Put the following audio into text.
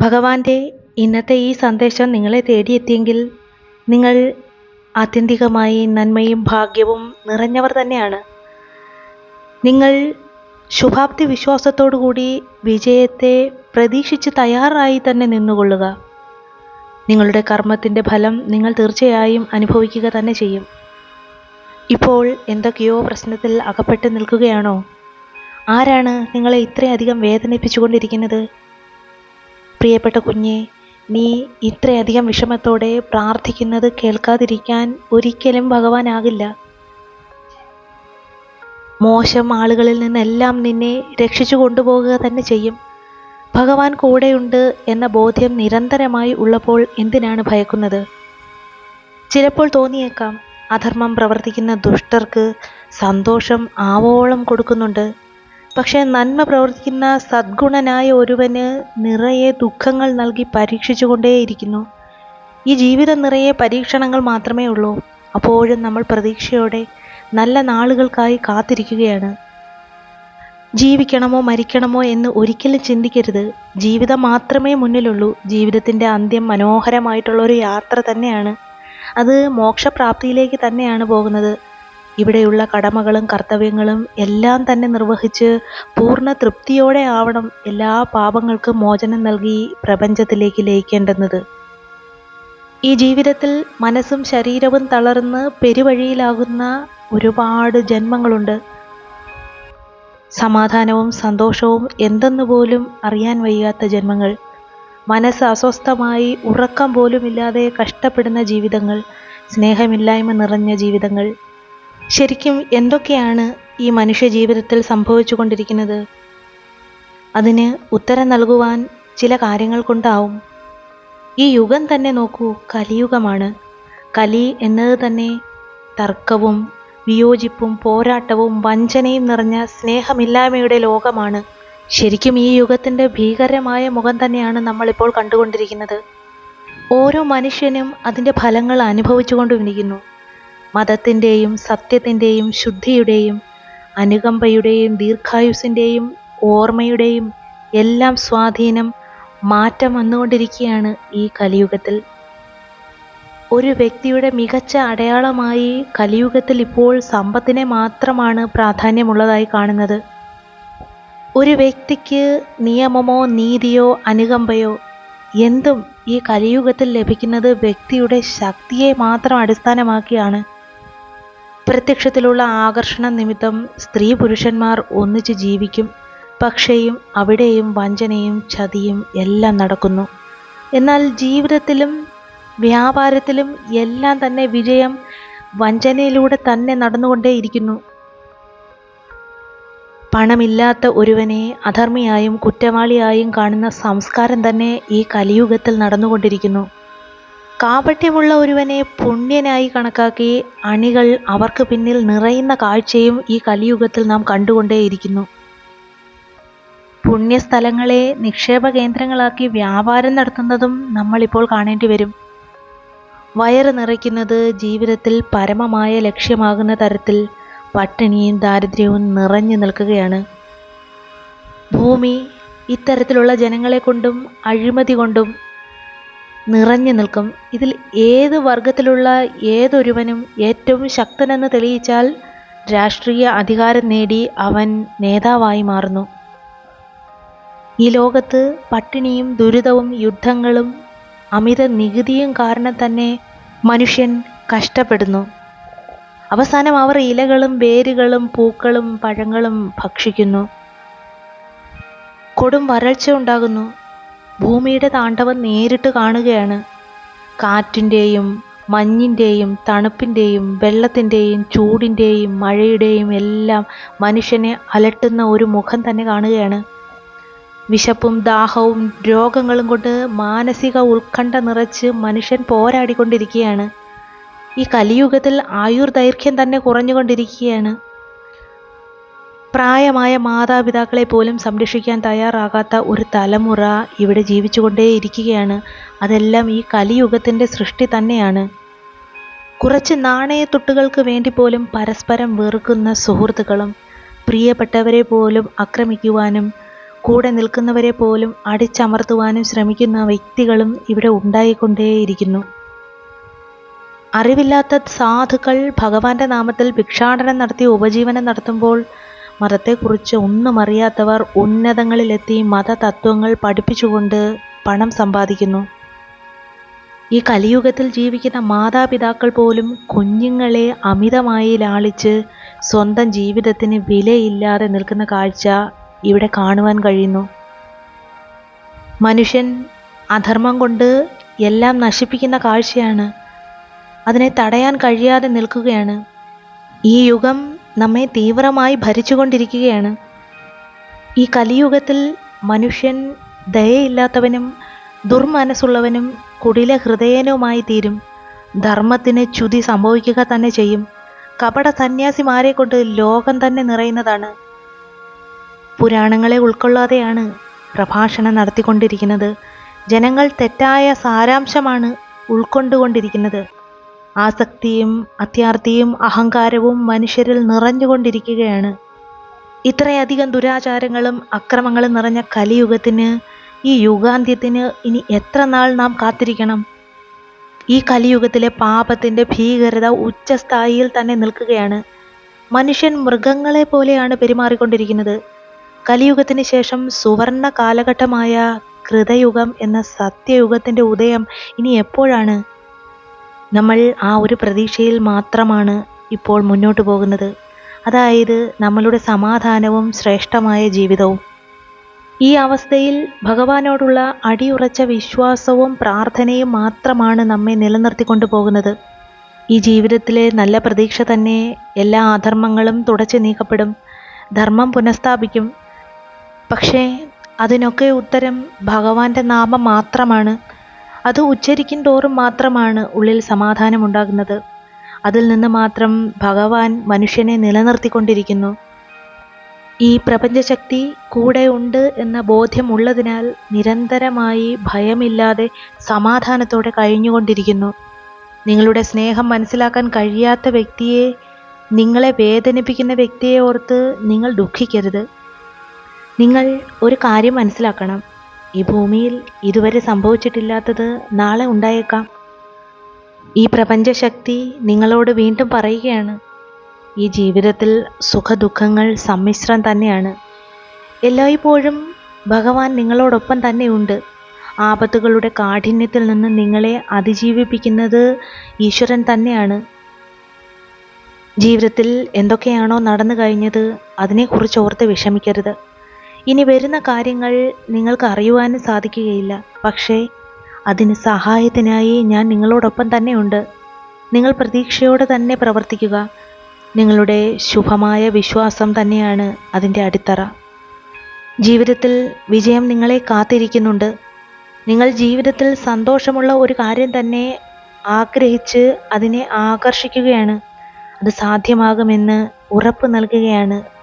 ഭഗവാന്റെ ഇന്നത്തെ ഈ സന്ദേശം നിങ്ങളെ തേടിയെത്തിയെങ്കിൽ നിങ്ങൾ ആത്യന്തികമായി നന്മയും ഭാഗ്യവും നിറഞ്ഞവർ തന്നെയാണ്. നിങ്ങൾ ശുഭാപ്തി വിശ്വാസത്തോടുകൂടി വിജയത്തെ പ്രതീക്ഷിച്ച് തയ്യാറായി തന്നെ നിന്നുകൊള്ളുക. നിങ്ങളുടെ കർമ്മത്തിന്റെ ഫലം നിങ്ങൾ തീർച്ചയായും അനുഭവിക്കുക തന്നെ ചെയ്യും. ഇപ്പോൾ എന്തൊക്കെയോ പ്രശ്നത്തിൽ അകപ്പെട്ട് നിൽക്കുകയാണോ? ആരാണ് നിങ്ങളെ ഇത്രയധികം വേദനിപ്പിച്ചുകൊണ്ടിരിക്കുന്നത്? പ്രിയപ്പെട്ട കുഞ്ഞെ നീ ഇത്രയധികം വിഷമത്തോടെ പ്രാർത്ഥിക്കുന്നത് കേൾക്കാതിരിക്കാൻ ഒരിക്കലും ഭഗവാനാകില്ല. മോശം ആളുകളിൽ നിന്നെല്ലാം നിന്നെ രക്ഷിച്ചു കൊണ്ടുപോകുക തന്നെ ചെയ്യും. ഭഗവാൻ കൂടെയുണ്ട് എന്ന ബോധ്യം നിരന്തരമായി ഉള്ളപ്പോൾ എന്തിനാണ് ഭയക്കുന്നത്? ചിലപ്പോൾ തോന്നിയേക്കാം അധർമ്മം പ്രവർത്തിക്കുന്ന ദുഷ്ടർക്ക് സന്തോഷം ആവോളം കൊടുക്കുന്നുണ്ട്. പക്ഷേ നന്മ പ്രവർത്തിക്കുന്ന സദ്ഗുണനായ ഒരുവന് നിറയെ ദുഃഖങ്ങൾ നൽകി പരീക്ഷിച്ചുകൊണ്ടേയിരിക്കുന്നു. ഈ ജീവിതം നിറയെ പരീക്ഷണങ്ങൾ മാത്രമേ ഉള്ളൂ. അപ്പോഴും നമ്മൾ പ്രതീക്ഷയോടെ നല്ല നാളുകൾക്കായി കാത്തിരിക്കുകയാണ്. ജീവിക്കണമോ മരിക്കണമോ എന്ന് ഒരിക്കലും ചിന്തിക്കരുത്. ജീവിതം മാത്രമേ മുന്നിലുള്ളൂ. ജീവിതത്തിന്റെ അന്ത്യം മനോഹരമായിട്ടുള്ള ഒരു യാത്ര തന്നെയാണ്. അത് മോക്ഷപ്രാപ്തിയിലേക്ക് തന്നെയാണ് പോകുന്നത്. ഇവിടെയുള്ള കടമകളും കർത്തവ്യങ്ങളും എല്ലാം തന്നെ നിർവഹിച്ച് പൂർണ തൃപ്തിയോടെ ആവണം എല്ലാ പാപങ്ങൾക്കും മോചനം നൽകി പ്രപഞ്ചത്തിലേക്ക് ലയിക്കേണ്ടുന്നത്. ഈ ജീവിതത്തിൽ മനസ്സും ശരീരവും തളർന്ന് പെരുവഴിയിലാകുന്ന ഒരുപാട് ജന്മങ്ങളുണ്ട്. സമാധാനവും സന്തോഷവും എന്തെന്ന് പോലും അറിയാൻ വയ്യാത്ത ജന്മങ്ങൾ. മനസ്സ് അസ്വസ്ഥമായി ഉറക്കം പോലുമില്ലാതെ കഷ്ടപ്പെടുന്ന ജീവിതങ്ങൾ. സ്നേഹമില്ലായ്മ നിറഞ്ഞ ജീവിതങ്ങൾ. ശരിക്കും എന്തൊക്കെയാണ് ഈ മനുഷ്യ ജീവിതത്തിൽ സംഭവിച്ചു കൊണ്ടിരിക്കുന്നത് അതിന് ഉത്തരം നൽകുവാൻ ചില കാര്യങ്ങൾ കൊണ്ടാവും. ഈ യുഗം തന്നെ നോക്കൂ കലിയുഗമാണ്. കലി എന്നത് തന്നെ തർക്കവും വിയോജിപ്പും പോരാട്ടവും വഞ്ചനയും നിറഞ്ഞ സ്നേഹമില്ലായ്മയുടെ ലോകമാണ്. ശരിക്കും ഈ യുഗത്തിന്റെ ഭീകരമായ മുഖം തന്നെയാണ് നമ്മളിപ്പോൾ കണ്ടുകൊണ്ടിരിക്കുന്നത്. ഓരോ മനുഷ്യനും അതിന്റെ ഫലങ്ങൾ അനുഭവിച്ചുകൊണ്ടിരിക്കുന്നു മതത്തിന്റെയും സത്യത്തിന്റെയും ശുദ്ധിയുടെയും അനുകമ്പയുടെയും ദീർഘായുസിന്റെയും ഓർമ്മയുടെയും എല്ലാം സ്വാധീനം മാറ്റം വന്നുകൊണ്ടിരിക്കുകയാണ് ഈ കലിയുഗത്തിൽ. ഒരു വ്യക്തിയുടെ മികച്ച അടയാളമായി കലിയുഗത്തിൽ ഇപ്പോൾ സമ്പത്തിനെ മാത്രമാണ് പ്രാധാന്യമുള്ളതായി കാണുന്നത്. ഒരു വ്യക്തിക്ക് നിയമമോ നീതിയോ അനുകമ്പയോ എന്തും ഈ കലിയുഗത്തിൽ ലഭിക്കുന്നത് വ്യക്തിയുടെ ശക്തിയെ മാത്രം അടിസ്ഥാനമാക്കിയാണ്. പ്രത്യക്ഷത്തിലുള്ള ആകർഷണ നിമിത്തം സ്ത്രീ പുരുഷന്മാർ ഒന്നിച്ച് ജീവിക്കും. പക്ഷേയും അവിടെയും വഞ്ചനയും ചതിയും എല്ലാം നടക്കുന്നു. എന്നാൽ ജീവിതത്തിലും വ്യാപാരത്തിലും എല്ലാം തന്നെ വിജയം വഞ്ചനയിലൂടെ തന്നെ നടന്നുകൊണ്ടേയിരിക്കുന്നു. പണമില്ലാത്ത ഒരുവനെ അധർമ്മിയായും കുറ്റവാളിയായും കാണുന്ന സംസ്കാരം തന്നെ ഈ കലിയുഗത്തിൽ നടന്നുകൊണ്ടിരിക്കുന്നു. കാപട്യമുള്ള ഒരുവനെ പുണ്യനായി കണക്കാക്കി അണികൾ അവർക്ക് പിന്നിൽ നിറയുന്ന കാഴ്ചയും ഈ കലിയുഗത്തിൽ നാം കണ്ടുകൊണ്ടേയിരിക്കുന്നു. പുണ്യസ്ഥലങ്ങളെ നിക്ഷേപ കേന്ദ്രങ്ങളാക്കി വ്യാപാരം നടത്തുന്നതും നമ്മളിപ്പോൾ കാണേണ്ടി വരും. വയറ് നിറയ്ക്കുന്നത് ജീവിതത്തിൽ പരമമായ ലക്ഷ്യമാകുന്ന തരത്തിൽ പട്ടിണിയും ദാരിദ്ര്യവും നിറഞ്ഞു നിൽക്കുകയാണ്. ഭൂമി ഇത്തരത്തിലുള്ള ജനങ്ങളെ കൊണ്ടും അഴിമതി കൊണ്ടും നിറഞ്ഞു നിൽക്കും. ഇതിൽ ഏത് വർഗത്തിലുള്ള ഏതൊരുവനും ഏറ്റവും ശക്തനെന്ന് തെളിയിച്ചാൽ രാഷ്ട്രീയ അധികാരം നേടി അവൻ നേതാവായി മാറുന്നു. ഈ ലോകത്ത് പട്ടിണിയും ദുരിതവും യുദ്ധങ്ങളും അമിത നികുതിയും കാരണം തന്നെ മനുഷ്യൻ കഷ്ടപ്പെടുന്നു. അവസാനം അവർ ഇലകളും വേരുകളും പൂക്കളും പഴങ്ങളും ഭക്ഷിക്കുന്നു. കൊടും വരൾച്ച ഉണ്ടാകുന്നു. ഭൂമിയുടെ താണ്ഡവം നേരിട്ട് കാണുകയാണ്. കാറ്റിന്റെയും മഞ്ഞിന്റെയും തണുപ്പിന്റെയും വെള്ളത്തിന്റെയും ചൂടിന്റെയും മഴയുടെയും എല്ലാം മനുഷ്യനെ അലട്ടുന്ന ഒരു മുഖം തന്നെ കാണുകയാണ്. വിശപ്പും ദാഹവും രോഗങ്ങളും കൊണ്ട് മാനസിക ഉത്കണ്ഠ നിറച്ച് മനുഷ്യൻ പോരാടിക്കൊണ്ടിരിക്കുകയാണ്. ഈ കലിയുഗത്തിൽ ആയുർദൈർഘ്യം തന്നെ കുറഞ്ഞുകൊണ്ടിരിക്കുകയാണ്. പ്രായമായ മാതാപിതാക്കളെ പോലും സംരക്ഷിക്കാൻ തയ്യാറാകാത്ത ഒരു തലമുറ ഇവിടെ ജീവിച്ചുകൊണ്ടേയിരിക്കുകയാണ്. അതെല്ലാം ഈ കലിയുഗത്തിന്റെ സൃഷ്ടി തന്നെയാണ്. കുറച്ച് നാണയത്തുട്ടുകൾക്ക് വേണ്ടി പോലും പരസ്പരം വെറുക്കുന്ന സുഹൃത്തുക്കളും പ്രിയപ്പെട്ടവരെ പോലും ആക്രമിക്കുവാനും കൂടെ നിൽക്കുന്നവരെ പോലും അടിച്ചമർത്തുവാനും ശ്രമിക്കുന്ന വ്യക്തികളും ഇവിടെ ഉണ്ടായിക്കൊണ്ടേയിരിക്കുന്നു. അറിവില്ലാത്ത സാധുക്കൾ ഭഗവാന്റെ നാമത്തിൽ ഭിക്ഷാടനം നടത്തി ഉപജീവനം നടത്തുമ്പോൾ മതത്തെക്കുറിച്ച് ഒന്നും അറിയാത്തവർ ഉന്നതങ്ങളിലെത്തി മതതത്വങ്ങൾ പഠിപ്പിച്ചുകൊണ്ട് പണം സമ്പാദിക്കുന്നു. ഈ കലിയുഗത്തിൽ ജീവിക്കുന്ന മാതാപിതാക്കൾ പോലും കുഞ്ഞുങ്ങളെ അമിതമായി ലാളിച്ച് സ്വന്തം ജീവിതത്തിന് വിലയില്ലാതെ നിൽക്കുന്ന കാഴ്ച ഇവിടെ കാണുവാൻ കഴിയുന്നു. മനുഷ്യൻ അധർമ്മം കൊണ്ട് എല്ലാം നശിപ്പിക്കുന്ന കാഴ്ചയാണ്. അതിനെ തടയാൻ കഴിയാതെ നിൽക്കുകയാണ്. ഈ യുഗം നമ്മെ തീവ്രമായി ഭരിച്ചുകൊണ്ടിരിക്കുകയാണ്. ഈ കലിയുഗത്തിൽ മനുഷ്യൻ ദയയില്ലാത്തവനും ദുർമനസ്സുള്ളവനും കുടില ഹൃദയനുമായി തീരും. ധർമ്മത്തിന് ചുതി സംഭവിക്കുക തന്നെ ചെയ്യും. കപട സന്യാസിമാരെ കൊണ്ട് ലോകം തന്നെ നിറയുന്നതാണ്. പുരാണങ്ങളെ ഉൾക്കൊള്ളാതെയാണ് പ്രഭാഷണം നടത്തിക്കൊണ്ടിരിക്കുന്നത്. ജനങ്ങൾ തെറ്റായ സാരാംശമാണ് ഉൾക്കൊണ്ടുകൊണ്ടിരിക്കുന്നത്. ആസക്തിയും അത്യാർത്തിയും അഹങ്കാരവും മനുഷ്യരിൽ നിറഞ്ഞുകൊണ്ടിരിക്കുകയാണ്. ഇത്രയധികം ദുരാചാരങ്ങളും അക്രമങ്ങളും നിറഞ്ഞ കലിയുഗത്തിന് ഈ യുഗാന്ത്യത്തിന് ഇനി എത്ര നാൾ നാം കാത്തിരിക്കണം? ഈ കലിയുഗത്തിലെ പാപത്തിന്റെ ഭീകരത ഉച്ചസ്ഥായിയിൽ തന്നെ നിൽക്കുകയാണ്. മനുഷ്യൻ മൃഗങ്ങളെ പോലെയാണ് പെരുമാറിക്കൊണ്ടിരിക്കുന്നത്. കലിയുഗത്തിന് ശേഷം സുവർണ കാലഘട്ടമായ കൃതയുഗം എന്ന സത്യയുഗത്തിന്റെ ഉദയം ഇനി എപ്പോഴാണ്? നമ്മൾ ആ ഒരു പ്രതീക്ഷയിൽ മാത്രമാണ് ഇപ്പോൾ മുന്നോട്ട് പോകുന്നത്. അതായത് നമ്മളുടെ സമാധാനവും ശ്രേഷ്ഠമായ ജീവിതവും. ഈ അവസ്ഥയിൽ ഭഗവാനോടുള്ള അടിയുറച്ച വിശ്വാസവും പ്രാർത്ഥനയും മാത്രമാണ് നമ്മെ നിലനിർത്തിക്കൊണ്ടു പോകുന്നത്. ഈ ജീവിതത്തിലെ നല്ല പ്രതീക്ഷ തന്നെ എല്ലാ അധർമ്മങ്ങളും തുടച്ചു നീക്കപ്പെടും. ധർമ്മം പുനഃസ്ഥാപിക്കും. പക്ഷേ അതിനൊക്കെ ഉത്തരം ഭഗവാന്റെ നാമം മാത്രമാണ്. അത് ഉച്ചരിക്കും തോറും മാത്രമാണ് ഉള്ളിൽ സമാധാനമുണ്ടാകുന്നത്. അതിൽ നിന്ന് മാത്രം ഭഗവാൻ മനുഷ്യനെ നിലനിർത്തിക്കൊണ്ടിരിക്കുന്നു. ഈ പ്രപഞ്ചശക്തി കൂടെ ഉണ്ട് എന്ന ബോധ്യം ബോധ്യമുള്ളതിനാൽ നിരന്തരമായി ഭയമില്ലാതെ സമാധാനത്തോടെ കഴിഞ്ഞുകൊണ്ടിരിക്കുന്നു. നിങ്ങളുടെ സ്നേഹം മനസ്സിലാക്കാൻ കഴിയാത്ത വ്യക്തിയെ നിങ്ങളെ വേദനിപ്പിക്കുന്ന വ്യക്തിയെ ഓർത്ത് നിങ്ങൾ ദുഃഖിക്കരുത്. നിങ്ങൾ ഒരു കാര്യം മനസ്സിലാക്കണം. ഈ ഭൂമിയിൽ ഇതുവരെ സംഭവിച്ചിട്ടില്ലാത്തത് നാളെ ഉണ്ടായേക്കാം. ഈ പ്രപഞ്ചശക്തി നിങ്ങളോട് വീണ്ടും പറയുകയാണ്. ഈ ജീവിതത്തിൽ സുഖദുഃഖങ്ങൾ സമ്മിശ്രം തന്നെയാണ്. എല്ലായ്പ്പോഴും ഭഗവാൻ നിങ്ങളോടൊപ്പം തന്നെയുണ്ട്. ആപത്തുകളുടെ കാഠിന്യത്തിൽ നിന്ന് നിങ്ങളെ അതിജീവിപ്പിക്കുന്നത് ഈശ്വരൻ തന്നെയാണ്. ജീവിതത്തിൽ എന്തൊക്കെയാണോ നടന്നു കഴിഞ്ഞത് അതിനെക്കുറിച്ച് ഓർത്ത് വിഷമിക്കരുത്. ഇനി വരുന്ന കാര്യങ്ങൾ നിങ്ങൾക്ക് അറിയുവാനും സാധിക്കുകയില്ല. പക്ഷേ അതിന് സഹായത്തിനായി ഞാൻ നിങ്ങളോടൊപ്പം തന്നെയുണ്ട്. നിങ്ങൾ പ്രതീക്ഷയോടെ തന്നെ പ്രവർത്തിക്കുക. നിങ്ങളുടെ ശുഭമായ വിശ്വാസം തന്നെയാണ് അതിന്റെ അടിത്തറ. ജീവിതത്തിൽ വിജയം നിങ്ങളെ കാത്തിരിക്കുന്നുണ്ട്. നിങ്ങൾ ജീവിതത്തിൽ സന്തോഷമുള്ള ഒരു കാര്യം തന്നെ ആഗ്രഹിച്ച് അതിനെ ആകർഷിക്കുകയാണ്. അത് സാധ്യമാകുമെന്ന് ഉറപ്പ് നൽകുകയാണ്